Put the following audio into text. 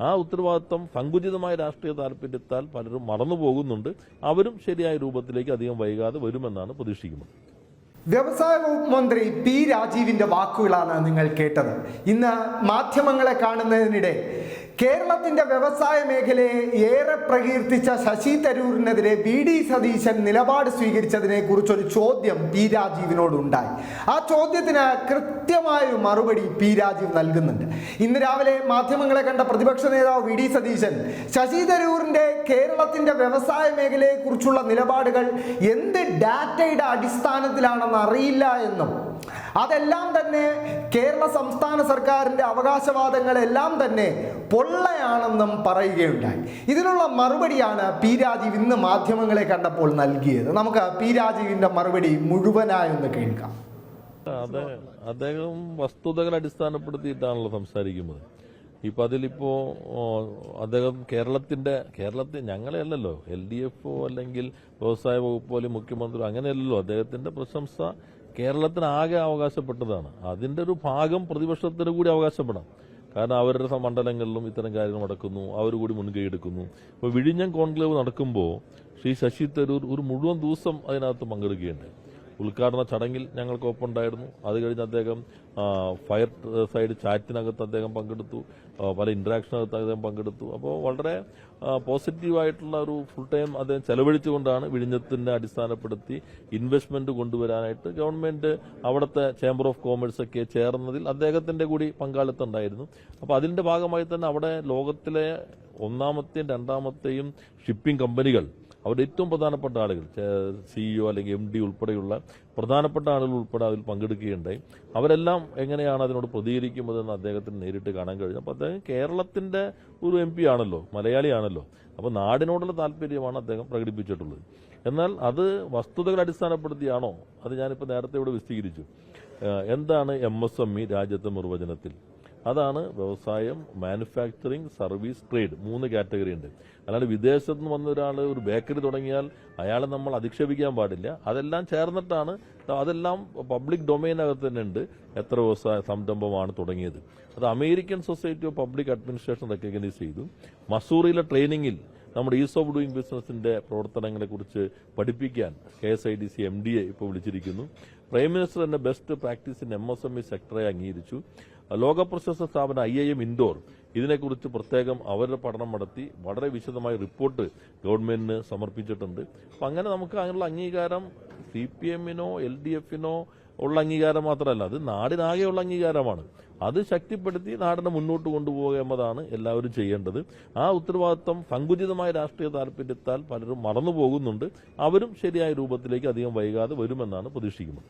ആ ഉത്തരവാദിത്വം സങ്കുചിതമായ രാഷ്ട്രീയ താല്പര്യത്താൽ പലരും മറന്നു പോകുന്നുണ്ട്. അവരും ശരിയായ രൂപത്തിലേക്ക് അധികം വൈകാതെ വരുമെന്നാണ് പ്രതീക്ഷിക്കുന്നത്. വ്യവസായ വകുപ്പ് മന്ത്രി പി രാജീവിന്റെ വാക്കുകളാണ് നിങ്ങൾ കേട്ടത്. ഇന്ന് മാധ്യമങ്ങളെ കാണുന്നതിനിടെ കേരളത്തിന്റെ വ്യവസായ മേഖലയെ ഏറെ പ്രകീർത്തിച്ച ശശി തരൂരിനെതിരെ വി ഡി സതീശൻ നിലപാട് സ്വീകരിച്ചതിനെ കുറിച്ചൊരു ചോദ്യം പി രാജീവിനോടുണ്ടായി. ആ ചോദ്യത്തിന് കൃത്യമായൊരു മറുപടി പി രാജീവ് നൽകുന്നുണ്ട്. ഇന്ന് രാവിലെ മാധ്യമങ്ങളെ കണ്ട പ്രതിപക്ഷ നേതാവ് വി ഡി സതീശൻ ശശി തരൂരിന്റെ കേരളത്തിന്റെ വ്യവസായ മേഖലയെ കുറിച്ചുള്ള നിലപാടുകൾ എന്ത് ഡാറ്റയുടെ അടിസ്ഥാനത്തിലാണെന്ന് അറിയില്ല എന്നും അതെല്ലാം തന്നെ കേരള സംസ്ഥാന സർക്കാരിന്റെ അവകാശവാദങ്ങളെല്ലാം തന്നെ പൊള്ളയാണെന്നും പറയുകയുണ്ടായി. ഇതിനുള്ള മറുപടിയാണ് പി രാജീവ് ഇന്ന് മാധ്യമങ്ങളെ കണ്ടപ്പോൾ നൽകിയത്. നമുക്ക് പി രാജീവിന്റെ മറുപടി മുഴുവനായൊന്ന് കേൾക്കാം. അദ്ദേഹം വസ്തുതകൾ അടിസ്ഥാനപ്പെടുത്തിയിട്ടാണല്ലോ സംസാരിക്കുന്നത്. ഇപ്പൊ അതിലിപ്പോ അദ്ദേഹം കേരളത്തിന്റെ കേരളത്തിൽ ഞങ്ങളെ അല്ലല്ലോ എൽ ഡി എഫോ അല്ലെങ്കിൽ വ്യവസായ വകുപ്പോ അല്ലെങ്കിൽ മുഖ്യമന്ത്രി അങ്ങനെയല്ലല്ലോ. അദ്ദേഹത്തിന്റെ പ്രശംസ കേരളത്തിനാകെ അവകാശപ്പെട്ടതാണ്. അതിന്റെ ഒരു ഭാഗം പ്രതിപക്ഷത്തിന് കൂടി അവകാശപ്പെടാം കാരണം അവരുടെ മണ്ഡലങ്ങളിലും ഇത്തരം കാര്യങ്ങൾ നടക്കുന്നു. അവർ കൂടി മുൻകൈ എടുക്കുന്നു. ഇപ്പോൾ വിഴിഞ്ഞം കോൺക്ലേവ് നടക്കുമ്പോൾ ശ്രീ ശശി തരൂർ ഒരു മുഴുവൻ ദിവസം അതിനകത്ത് പങ്കെടുക്കുകയുണ്ടായി. ഉദ്ഘാടന ചടങ്ങിൽ ഞങ്ങൾക്ക് ഉണ്ടായിരുന്നു അത് കഴിഞ്ഞ് അദ്ദേഹം ഫയർ സൈഡ് ചാറ്റിനകത്ത് അദ്ദേഹം പങ്കെടുത്തു. പല ഇന്ററാക്ഷനകത്ത് അദ്ദേഹം പങ്കെടുത്തു. അപ്പോൾ വളരെ പോസിറ്റീവായിട്ടുള്ള ഒരു ഫുൾ ടൈം അദ്ദേഹം ചെലവഴിച്ചുകൊണ്ടാണ് വിഴിഞ്ഞത്തിനെ അടിസ്ഥാനപ്പെടുത്തി ഇൻവെസ്റ്റ്മെന്റ് കൊണ്ടുവരാനായിട്ട് ഗവൺമെന്റ് അവിടുത്തെ ചേംബർ ഓഫ് കോമേഴ്സ് ഒക്കെ ചേർന്നതിൽ അദ്ദേഹത്തിന്റെ കൂടി പങ്കാളിത്തം ഉണ്ടായിരുന്നു അപ്പോൾ അതിന്റെ ഭാഗമായി തന്നെ അവിടെ ലോകത്തിലെ ഒന്നാമത്തെയും രണ്ടാമത്തെയും ഷിപ്പിംഗ് കമ്പനികൾ അവരുടെ ഏറ്റവും പ്രധാനപ്പെട്ട ആളുകൾ സിഇഒ അല്ലെങ്കിൽ എം ഡി ഉൾപ്പെടെയുള്ള പ്രധാനപ്പെട്ട ആളുകൾ ഉൾപ്പെടെ അതിൽ പങ്കെടുക്കുകയുണ്ടായി. അവരെല്ലാം എങ്ങനെയാണ് അതിനോട് പ്രതികരിക്കുന്നതെന്ന് അദ്ദേഹത്തിന് നേരിട്ട് കാണാൻ കഴിഞ്ഞു. അപ്പോൾ അദ്ദേഹം കേരളത്തിന്റെ ഒരു എം പി ആണല്ലോ മലയാളിയാണല്ലോ. അപ്പോൾ നാടിനോടുള്ള താല്പര്യമാണ് അദ്ദേഹം പ്രകടിപ്പിച്ചിട്ടുള്ളത്. എന്നാൽ അത് വസ്തുതകൾ അടിസ്ഥാനപ്പെടുത്തിയാണോ? അത് ഞാനിപ്പോൾ നേരത്തെ ഇവിടെ വിശദീകരിച്ചു. എന്താണ് എം എസ് എം ഇ രാജ്യത്തെ നിർവചനത്തിൽ? അതാണ് വ്യവസായം മാനുഫാക്ചറിങ് സർവീസ് ട്രേഡ് മൂന്ന് കാറ്റഗറി ഉണ്ട്. അല്ലാണ്ട് വിദേശത്ത് നിന്ന് വന്ന ഒരാൾ ഒരു ബേക്കറി തുടങ്ങിയാൽ അയാളെ നമ്മൾ അധിക്ഷേപിക്കാൻ പാടില്ല. അതെല്ലാം ചേർന്നിട്ടാണ് അതെല്ലാം പബ്ലിക് ഡൊമൈനകത്ത് തന്നെ ഉണ്ട്. എത്ര വ്യവസായ സംരംഭമാണ് തുടങ്ങിയത്. അത് American society of public administration recognise ചെയ്തു. മസൂറിയിലെ ട്രെയിനിങ്ങിൽ നമ്മുടെ ഈസ് ഓഫ് ഡൂയിങ് ബിസിനസിന്റെ പ്രവർത്തനങ്ങളെ കുറിച്ച് പഠിപ്പിക്കാൻ K S I D C M D A ഇപ്പോൾ വിളിച്ചിരിക്കുന്നു. പ്രൈം മിനിസ്റ്റർ തന്നെ ബെസ്റ്റ് പ്രാക്ടീസിന് എം എസ് എം ഇ സെക്ടറെ അംഗീകരിച്ചു. ലോക പ്രശസ്ത സ്ഥാപനം ഐ ഐ എം ഇൻഡോർ ഇതിനെക്കുറിച്ച് പ്രത്യേകം അവരുടെ പഠനം നടത്തി വളരെ വിശദമായ റിപ്പോർട്ട് ഗവൺമെന്റിന് സമർപ്പിച്ചിട്ടുണ്ട്. അപ്പം അങ്ങനെ നമുക്ക് അങ്ങനെയുള്ള അംഗീകാരം സി പി എമ്മിനോ എൽ ഡി എഫിനോ ഉള്ള അംഗീകാരം മാത്രമല്ല അത് നാടിനാകെയുള്ള അംഗീകാരമാണ്. അത് ശക്തിപ്പെടുത്തി നാടിനെ മുന്നോട്ട് കൊണ്ടുപോകുക എന്നതാണ് എല്ലാവരും ചെയ്യേണ്ടത്. ആ ഉത്തരവാദിത്വം സങ്കുചിതമായ രാഷ്ട്രീയ താല്പര്യത്താൽ പലരും മറന്നു പോകുന്നുണ്ട് അവരും ശരിയായ രൂപത്തിലേക്ക് അധികം വൈകാതെ വരുമെന്നാണ് പ്രതീക്ഷിക്കുന്നത്.